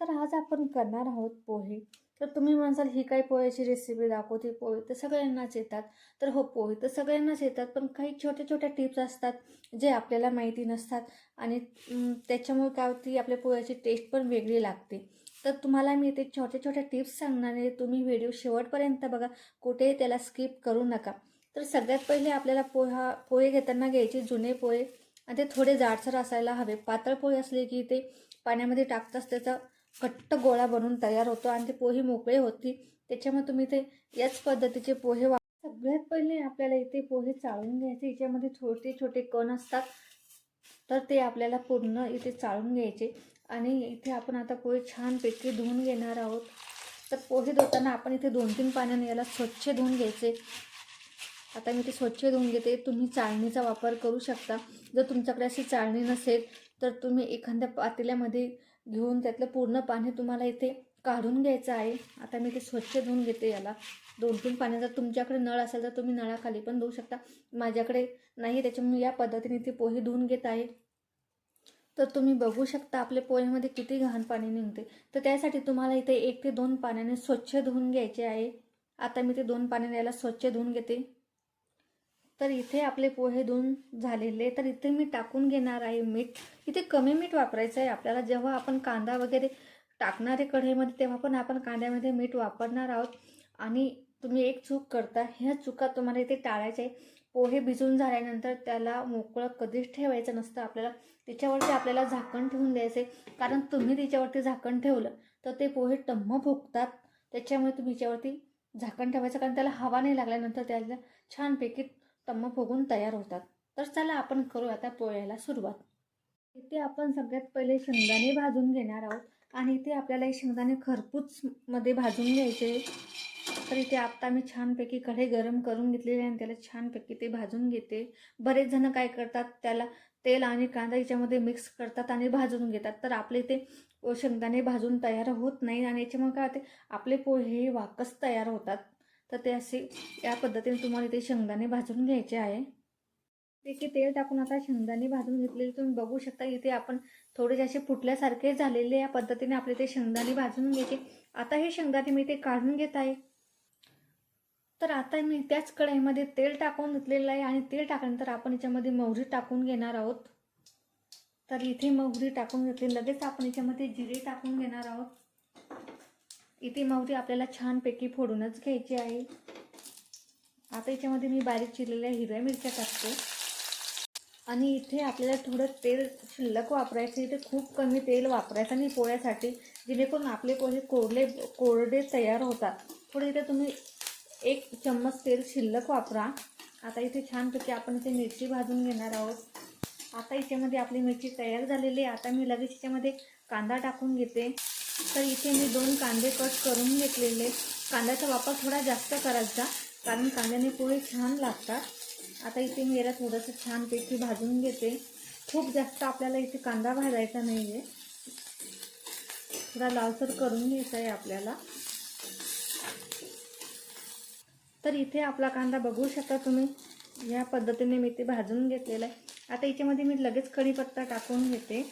तर आज आपण करणार आहोत पोहे. तर तुम्ही म्हणसाल ही काही पोह्याची रेसिपी दाखवते पोहे? तर सगळ्यांनाच येतात. तर हो पोहे तर सगळ्यांनाच येतात पण काही छोट्या छोट्या टिप्स असतात जे आपल्याला माहिती नसतात आणि त्याच्यामुळे काय होती आपल्या पोह्याची टेस्ट पण वेगळी लागते. तर तुम्हाला मी ते छोट्या छोट्या टिप्स सांगणार आहे. तुम्ही व्हिडिओ शेवटपर्यंत बघा. कुठेही त्याला स्किप करू नका. तर सगळ्यात पहिले आपल्याला पोहा पोहे घेताना घ्यायचे जुने पोहे. आणि ते थोडे जाडसर असायला हवे. पातळ पोहे असले की ते पाण्यामध्ये टाकताच त्याचा घट्ट गोळा बनून तयार होतो आणि ते पोहे मोकळे होती त्याच्यामुळे तुम्ही ते याच पद्धतीचे पोहे वा सगळ्यात पहिले आपल्याला इथे पोहे चाळून घ्यायचे. याच्यामध्ये छोटे छोटे कण असतात. तर ते आपल्याला पूर्ण इथे चाळून घ्यायचे. आणि इथे आपण आता पोहे छानपैकी धुवून घेणार आहोत. तर पोहे धुताना आपण इथे दोन तीन पाण्याने याला स्वच्छ धुवून घ्यायचे. आता मी ते स्वच्छ धुवून घेते. तुम्ही चाळणीचा वापर करू शकता. जर तुमच्याकडे अशी चाळणी नसेल तर तुम्ही एखाद्या पातेल्यामध्ये घेऊन त्यातलं पूर्ण पाणी तुम्हाला इथे काढून घ्यायचं आहे. आता मी ते स्वच्छ धुवून घेते याला. दोन तीन पाण्याचा तुमच्याकडे नळ असेल तर तुम्ही नळाखाली पण धुवू शकता. माझ्याकडे नाही त्याच्यामुळे मी या पद्धतीने ते पोहे धुवून घेत आहे. तर तुम्ही बघू शकता आपल्या पोह्यामध्ये किती घाण पाणी निघते तर त्यासाठी तुम्हाला इथे एक ते दोन पाण्याने स्वच्छ धुवून घ्यायचे आहे. आता मी ते दोन पाण्याने याला स्वच्छ धुवून घेते. तर इथे आपले पोहे धुवून झालेले. तर इथे मी टाकून घेणार आहे मीठ. इथे कमी मीठ वापरायचं आहे आपल्याला. जेव्हा आपण कांदा वगैरे टाकणारे कढईमध्ये तेव्हा पण आपण कांद्यामध्ये मीठ वापरणार आहोत. आणि तुम्ही एक चूक करता. ह्या चुका तुम्हाला इथे टाळायच्या आहे पोहे भिजून झाल्यानंतर त्याला मोकळं कधीच ठेवायचं नसतं आपल्याला. त्याच्यावरती आपल्याला झाकण ठेवून द्यायचं कारण तुम्ही त्याच्यावरती झाकण ठेवलं तर ते पोहे टम्म फुकतात त्याच्यामुळे तुम्ही त्याच्यावरती झाकण ठेवायचं. कारण त्याला हवा नाही लागल्यानंतर त्याला छानपैकी टम्म फुगून तयार होतात. तर चला आपण करू आता पोळ्याला सुरुवात. इथे आपण सगळ्यात पहिले शेंगदाणे भाजून घेणार आहोत आणि इथे आपल्याला हे शेंगदाणे खरपूसमध्ये भाजून घ्यायचे तर इथे आत्ता मी छानपैकी कढई गरम करून घेतलेले आणि त्याला छानपैकी ते भाजून घेते. बरेच जण काय करतात त्याला तेल आणि कांदा याच्यामध्ये मिक्स करतात आणि भाजून घेतात. तर आपले इथे शेंगदाणे भाजून तयार होत नाही आणि याच्यामुळे काय होते आपले पोहे वाकस तयार होतात. तर ते असे या पद्धतीने तुम्हाला इथे शेंगदाणे भाजून घ्यायचे आहे. इथे तेल टाकून आता शेंगदाणे भाजून घेतलेले तुम्ही बघू शकता. इथे आपण थोडेसे असे फुटल्यासारखे झालेले या पद्धतीने आपले ते शेंगदाणे भाजून घ्यायचे. आता हे शेंगदाणे मी ते काढून घेत आहे. तर आता मी त्याच कढईमध्ये तेल टाकून घेतलेलं आहे आणि तेल टाकल्यानंतर आपण याच्यामध्ये मोहरी टाकून घेणार आहोत. तर इथे मोहरी टाकून घेतली. लगेच आपण याच्यामध्ये जिरे टाकून घेणार आहोत. इथे मोहरी आपल्याला छानपैकी फोडूनच घ्यायची आहे. आता याच्यामध्ये मी बारीक चिरलेल्या हिरव्या मिरच्या टाकते. आणि इथे आपल्याला थोडं तेल शिल्लक वापरायचं इथे खूप कमी तेल वापरायचं आणि पोळ्यासाठी जेणेकरून आपले पोहे कोरडे कोरडे तयार होतात. थोडं इथे तुम्ही एक चम्मच तेल शिल्लक वापरा. आता इथे छानपैकी आपण इथे मिरची भाजून घेणार आहोत. आता याच्यामध्ये आपली मिरची तयार झालेली आहे. आता मी लगेच याच्यामध्ये कांदा टाकून घेते. तर इथे मी दोन कांदे कट करून घेतलेले. कांद्याचा वापर थोडा जास्त करायचा कारण कांद्याने पोहे छान लागतात. आता इथे मी याला थोडंसं छानपैकी भाजून घेते. खूप जास्त आपल्याला इथे कांदा भाजायचा नाही आहे थोडा लालसर करून घ्यायचा आहे आपल्याला. तर इथे आपला कांदा बघू शकता तुम्ही. या पद्धतीने मी ते भाजून घेतलेलं आहे आता याच्यामध्ये मी लगेच कढीपत्ता टाकून घेते.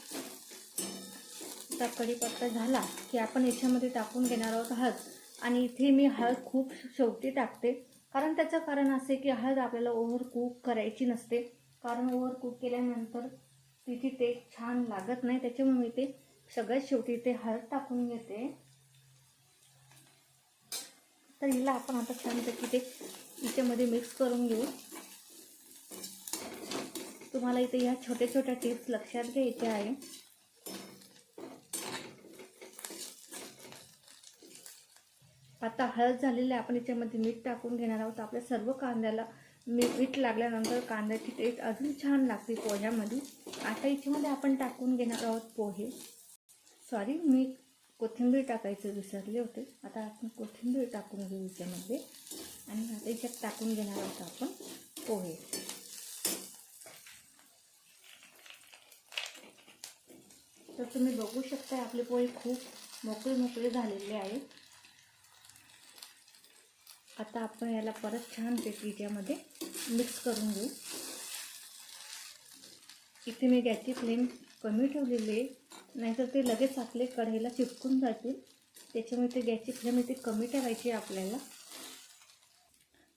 आता कढीपत्ता झाला की आपण याच्यामध्ये टाकून घेणार आहोत हळद. आणि इथे मी हळद खूप शेवटी टाकते. कारण त्याचं कारण असे की हळद आपल्याला ओव्हर कुक करायची नसते. कारण ओव्हर कुक केल्यानंतर तिची ते छान लागत नाही. त्याच्यामुळे मी ते सगळ्यात शेवटी ते हळद टाकून घेते. तर हिला आपण आता छानपैकी ते याच्यामध्ये मिक्स करून घेऊ. तुम्हाला इथे ह्या छोट्या छोट्या टिप्स लक्षात घ्यायच्या आहे. आता हळद झालेली आहे आपण याच्यामध्ये मीठ टाकून घेणार आहोत. आपल्या सर्व कांद्याला मी मीठ लागल्यानंतर कांद्याची टेस्ट अजून छान लागते पोह्यामध्ये. आता याच्यामध्ये आपण टाकून घेणार आहोत पोहे. सॉरी मी कोथिंबीर टाकायचं विसरले होते. आता आपण कोथिंबीर टाकून घेऊ याच्यामध्ये. आणि आता याच्यात टाकून घेणार आहोत आपण पोहे. तर तुम्ही बघू शकता आपले पोहे खूप मोकळे मोकळे झालेले आहेत. आता आपण याला परत छानपैकी याच्यामध्ये मिक्स करून घेऊ. इथे मी गॅसची फ्लेम कमी ठेवलेले नाहीतर ते लगेच आपले कढईला चिपकून जातील. त्याच्यामुळे ते गॅसची फ्लेम इथे कमी ठेवायची आहे आपल्याला.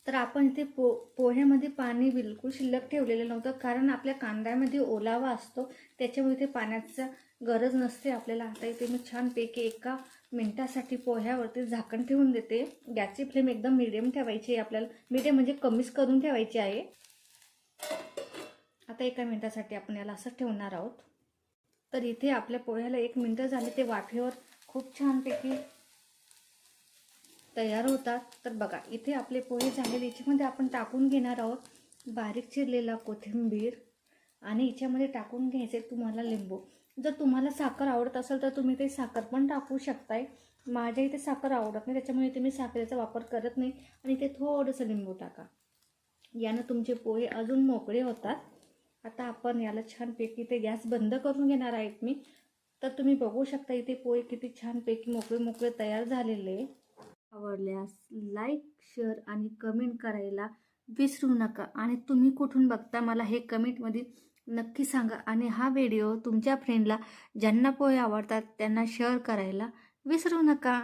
तर आपण इथे पो पोह्यामध्ये पाणी बिलकुल शिल्लक ठेवलेलं नव्हतं. कारण आपल्या कांद्यामध्ये ओलावा असतो. त्याच्यामुळे ते पाण्याचा गरज नसते आपल्याला. आता इथे मी छानपैकी एका मिनटासाठी पोह्यावरती झाकण ठेवून देते. गॅसची फ्लेम एकदम मिडियम ठेवायची आहे आपल्याला. मिडियम म्हणजे कमीच करून ठेवायची आहे. आता एका मिनटासाठी आपण याला असं ठेवणार आहोत. तर इथे आपल्या पोह्याला एक मिनटं झाले. ते वाफेवर खूप छानपैकी तयार होतात. तर बघा इथे आपले पोहे झालेले याच्यामध्ये आपण टाकून घेणार आहोत बारीक चिरलेला कोथिंबीर आणि याच्यामध्ये टाकून घ्यायचे तुम्हाला लिंबू. जर तुम्हाला साखर आवडत असेल तर तुम्ही ते साखर पण टाकू शकताय. माझ्या इथे साखर आवडत नाही त्याच्यामुळे इथे मी साखरेचा वापर करत नाही आणि ते थोडंसं लिंबू टाका. यानं तुमचे पोहे अजून मोकळे होतात. आता आपण याला छानपैकी ते गॅस बंद करून घेणार आहेत मी. तर तुम्ही बघू शकता इथे पोहे किती छानपैकी मोकळे मोकळे तयार झालेले. आवडल्यास लाईक शेअर आणि कमेंट करायला विसरू नका. आणि तुम्ही कुठून बघता मला हे कमेंटमध्ये नक्की सांगा. आणि हा व्हिडिओ तुमच्या फ्रेंडला ज्यांना पोहे आवडतात त्यांना शेअर करायला विसरू नका.